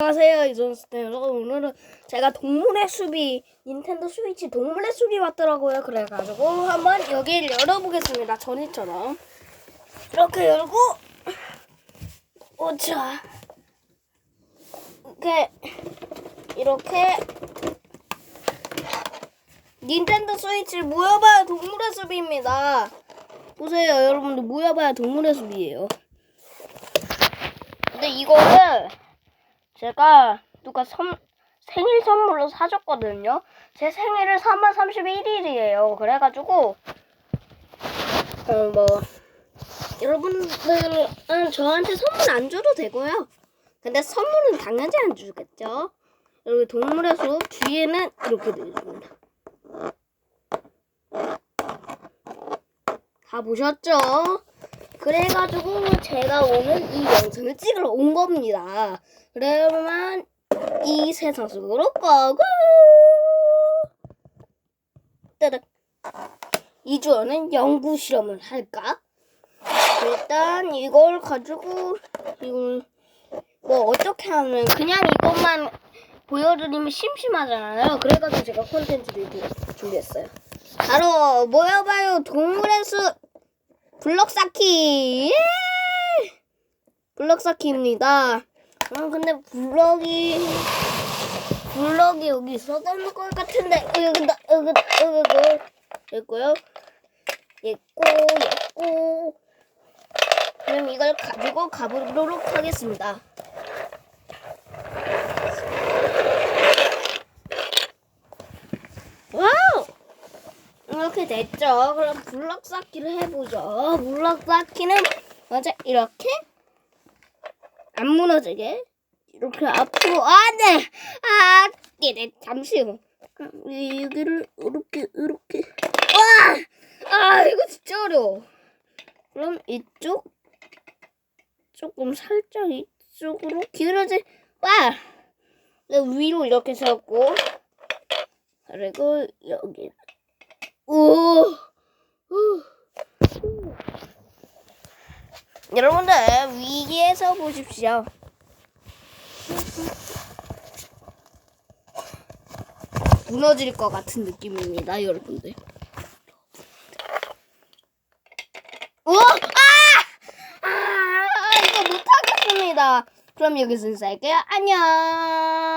안녕하세요 이존스테요 오늘은 제가 동물의 숲이 닌텐도 스위치 동물의 숲이 왔더라고요. 그래가지고 한번 여기를 열어보겠습니다 전이처럼. 이렇게 열고 오자. 이렇게 이렇게. 닌텐도 스위치를 모여봐야 동물의 숲입니다. 보세요 여러분들. 모여봐야 동물의 숲이에요. 근데 이거를 제가 누가 선, 생일 선물로 사줬거든요. 제 생일은 3월 31일이에요. 그래가지고 어 뭐 여러분들은 저한테 선물 안 줘도 되고요. 근데 선물은 당연히 안 주겠죠. 여기 동물의 숲 뒤에는 이렇게 되어 있습니다. 다 보셨죠? 그래가지고 제가 오늘 이 영상을 찍으러 온 겁니다. 그러면 이 세상 속으로 고고! 따닥. 이 주어는 연구 실험을 할까? 일단 이걸 가지고 이걸 뭐 어떻게 하면 그냥 이것만 보여드리면 심심하잖아요. 그래가지고 제가 콘텐츠를 두- 준비했어요. 바로 모여봐요 동물의 숲 블럭 쌓기 예! 블럭 쌓기입니다. 음 근데 블럭이 블럭이 여기 있었던 것 같은데 여기다 여기다 여기다 있고요. 있고 있고 그럼 이걸 가지고 가보도록 하겠습니다. 와우! 이렇게 됐죠. 그럼 블럭 쌓기를 해보죠. 블럭 쌓기는 먼저 이렇게? 안 무너지게? 이렇게 앞으로 안돼 아 이래 잠시만 그럼 여기를 이렇게 이렇게. 와아 이거 진짜 어려워. 그럼 이쪽? 조금 살짝 이쪽으로 길어지 와! 위로 이렇게 세웠고. 그리고 여기 오. 후. 여러분들 위에서 보십시오. 무너질 것 같은 느낌입니다, 여러분들. 우와! 아! 아! 이거 못하겠습니다. 그럼 여기서 인사할게요. 안녕!